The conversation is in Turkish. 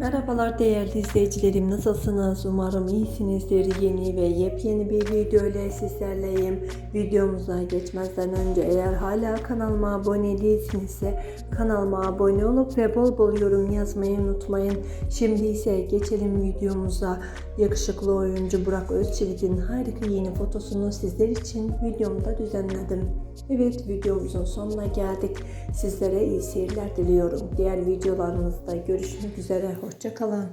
Merhabalar değerli izleyicilerim nasılsınız? Umarım iyisinizdir. Yeni ve yepyeni bir video ile sizlerleyim. Videomuza geçmezden önce eğer hala kanalıma abone değilsinizse kanalıma abone olup ve bol bol yorum yazmayı unutmayın. Şimdi ise geçelim videomuza. Yakışıklı oyuncu Burak Özçivit'in harika yeni fotosunu sizler için videomda düzenledim. Evet videomuzun sonuna geldik. Sizlere iyi seyirler diliyorum. Diğer videolarımızda görüşmek üzere. Hoşçakalın.